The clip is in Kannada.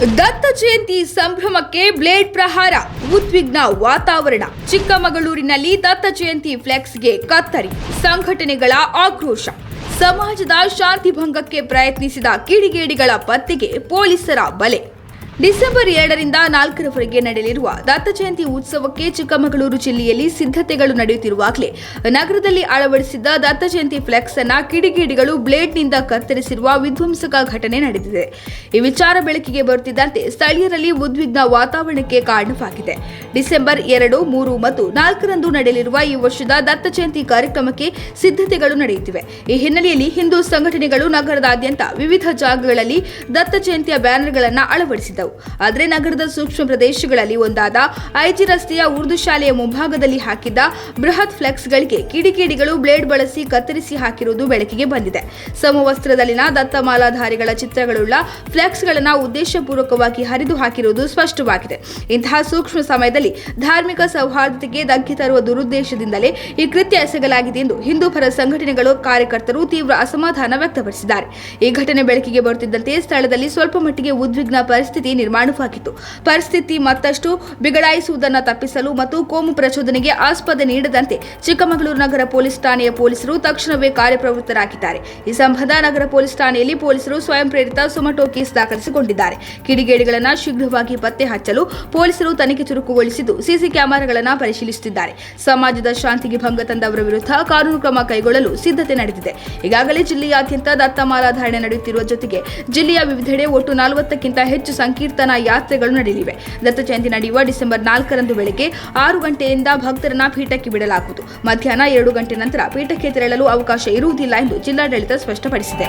ದತ್ತ ಜಯಂತಿ ಸಂಭ್ರಮಕ್ಕೆ ಬ್ಲೇಡ್ ಪ್ರಹಾರ, ಉದ್ವಿಗ್ನ ವಾತಾವರಣ. ಚಿಕ್ಕಮಗಳೂರಿನಲ್ಲಿ ದತ್ತ ಜಯಂತಿ ಫ್ಲೆಕ್ಸ್ಗೆ ಕತ್ತರಿ, ಸಂಘಟನೆಗಳ ಆಕ್ರೋಶ. ಸಮಾಜದ ಶಾಂತಿ ಭಂಗಕ್ಕೆ ಪ್ರಯತ್ನಿಸಿದ ಕಿಡಿಗೇಡಿಗಳ ಪತ್ತೆಗೆ ಪೊಲೀಸರ ಬಲೆ. ಡಿಸೆಂಬರ್ ಎರಡರಿಂದ ನಾಲ್ಕರವರೆಗೆ ನಡೆಯಲಿರುವ ದತ್ತ ಜಯಂತಿ ಉತ್ಸವಕ್ಕೆ ಚಿಕ್ಕಮಗಳೂರು ಜಿಲ್ಲೆಯಲ್ಲಿ ಸಿದ್ಧತೆಗಳು ನಡೆಯುತ್ತಿರುವಾಗಲೇ ನಗರದಲ್ಲಿ ಅಳವಡಿಸಿದ್ದ ದತ್ತ ಜಯಂತಿ ಫ್ಲೆಕ್ಸ್ ಅನ್ನ ಕಿಡಿಗೇಡಿಗಳು ಬ್ಲೇಡ್ನಿಂದ ಕತ್ತರಿಸಿರುವ ವಿಧ್ವಂಸಕ ಘಟನೆ ನಡೆದಿದೆ. ಈ ವಿಚಾರ ಬೆಳಕಿಗೆ ಬರುತ್ತಿದ್ದಂತೆ ಸ್ಥಳೀಯರಲ್ಲಿ ಉದ್ವಿಗ್ನ ವಾತಾವರಣಕ್ಕೆ ಕಾರಣವಾಗಿದೆ. ಡಿಸೆಂಬರ್ ಎರಡು, ಮೂರು ಮತ್ತು ನಾಲ್ಕರಂದು ನಡೆಯಲಿರುವ ಈ ವರ್ಷದ ದತ್ತ ಜಯಂತಿ ಕಾರ್ಯಕ್ರಮಕ್ಕೆ ಸಿದ್ಧತೆಗಳು ನಡೆಯುತ್ತಿವೆ. ಈ ಹಿನ್ನೆಲೆಯಲ್ಲಿ ಹಿಂದೂ ಸಂಘಟನೆಗಳು ನಗರದಾದ್ಯಂತ ವಿವಿಧ ಜಾಗಗಳಲ್ಲಿ ದತ್ತ ಜಯಂತಿಯ ಬ್ಯಾನರ್ಗಳನ್ನು ಅಳವಡಿಸಿದ್ದವು. ಆದರೆ ನಗರದ ಸೂಕ್ಷ್ಮ ಪ್ರದೇಶಗಳಲ್ಲಿ ಒಂದಾದ ಐಜಿ ರಸ್ತೆಯ ಉರ್ದು ಶಾಲೆಯ ಮುಂಭಾಗದಲ್ಲಿ ಹಾಕಿದ್ದ ಬೃಹತ್ ಫ್ಲೆಕ್ಸ್ಗಳಿಗೆ ಕಿಡಿಕಿಡಿಗಳು ಬ್ಲೇಡ್ ಬಳಸಿ ಕತ್ತರಿಸಿ ಹಾಕಿರುವುದು ಬೆಳಕಿಗೆ ಬಂದಿದೆ. ಸಮವಸ್ತ್ರದಲ್ಲಿನ ದತ್ತಮಾಲಾಧಾರಿಗಳ ಚಿತ್ರಗಳುಳ್ಳ ಫ್ಲೆಕ್ಸ್ಗಳನ್ನು ಉದ್ದೇಶಪೂರ್ವಕವಾಗಿ ಹರಿದು ಹಾಕಿರುವುದು ಸ್ಪಷ್ಟವಾಗಿದೆ. ಇಂತಹ ಸೂಕ್ಷ್ಮ ಸಮಯದಲ್ಲಿ ಧಾರ್ಮಿಕ ಸೌಹಾರ್ದತೆಗೆ ಧಕ್ಕೆ ತರುವ ದುರುದ್ದೇಶದಿಂದಲೇ ಈ ಕೃತ್ಯ ಎಸಗಲಾಗಿದೆ ಎಂದು ಹಿಂದೂ ಪರ ಸಂಘಟನೆಗಳು ಕಾರ್ಯಕರ್ತರು ತೀವ್ರ ಅಸಮಾಧಾನ ವ್ಯಕ್ತಪಡಿಸಿದ್ದಾರೆ. ಈ ಘಟನೆ ಬೆಳಕಿಗೆ ಬರುತ್ತಿದ್ದಂತೆ ಸ್ಥಳದಲ್ಲಿ ಸ್ವಲ್ಪ ಮಟ್ಟಿಗೆ ಉದ್ವಿಗ್ನ ಪರಿಸ್ಥಿತಿ ನಿರ್ಮಾಣವಾಗಿತ್ತು. ಪರಿಸ್ಥಿತಿ ಮತ್ತಷ್ಟು ಬಿಗಡಾಯಿಸುವುದನ್ನು ತಪ್ಪಿಸಲು ಮತ್ತು ಕೋಮು ಪ್ರಚೋದನೆಗೆ ಆಸ್ಪದ ನೀಡದಂತೆ ಚಿಕ್ಕಮಗಳೂರು ನಗರ ಪೊಲೀಸ್ ಠಾಣೆಯ ಪೊಲೀಸರು ತಕ್ಷಣವೇ ಕಾರ್ಯಪ್ರವೃತ್ತರಾಗಿದ್ದಾರೆ. ಈ ಸಂಬಂಧ ನಗರ ಪೊಲೀಸ್ ಠಾಣೆಯಲ್ಲಿ ಪೊಲೀಸರು ಸ್ವಯಂ ಪ್ರೇರಿತ ಸುಮಟೋ ಕೇಸ್ ದಾಖಲಿಸಿಕೊಂಡಿದ್ದಾರೆ. ಕಿಡಿಗೇಡಿಗಳನ್ನು ಶೀಘ್ರವಾಗಿ ಪತ್ತೆ ಹಚ್ಚಲು ಪೊಲೀಸರು ತನಿಖೆ ಚುರುಕುಗೊಳಿಸಿದ್ದು ಸಿಸಿ ಕ್ಯಾಮೆರಾಗಳನ್ನು ಪರಿಶೀಲಿಸುತ್ತಿದ್ದಾರೆ. ಸಮಾಜದ ಶಾಂತಿಗೆ ಭಂಗ ತಂದವರ ವಿರುದ್ಧ ಕಾನೂನು ಕ್ರಮ ಕೈಗೊಳ್ಳಲು ಸಿದ್ಧತೆ ನಡೆದಿದೆ. ಈಗಾಗಲೇ ಜಿಲ್ಲೆಯಾದ್ಯಂತ ದತ್ತಮಾಲಾ ಧಾರಣೆ ನಡೆಯುತ್ತಿರುವ ಜೊತೆಗೆ ಜಿಲ್ಲೆಯ ವಿವಿಧೆಡೆ ಒಟ್ಟು ನಲವತ್ತಕ್ಕಿಂತ ಹೆಚ್ಚು ಸಂಕೀರ್ತನಾ ಯಾತ್ರೆಗಳು ನಡೆಯಲಿವೆ. ದತ್ತ ಜಯಂತಿ ನಡೆಯುವ ಡಿಸೆಂಬರ್ ನಾಲ್ಕರಂದು ಬೆಳಗ್ಗೆ ಆರು ಗಂಟೆಯಿಂದ ಭಕ್ತರನ್ನ ಪೀಠಕ್ಕೆ ಬಿಡಲಾಗುವುದು. ಮಧ್ಯಾಹ್ನ ಎರಡು ಗಂಟೆ ನಂತರ ಪೀಠಕ್ಕೆ ತೆರಳಲು ಅವಕಾಶ ಇರುವುದಿಲ್ಲ ಎಂದು ಜಿಲ್ಲಾಡಳಿತ ಸ್ಪಷ್ಟಪಡಿಸಿದೆ.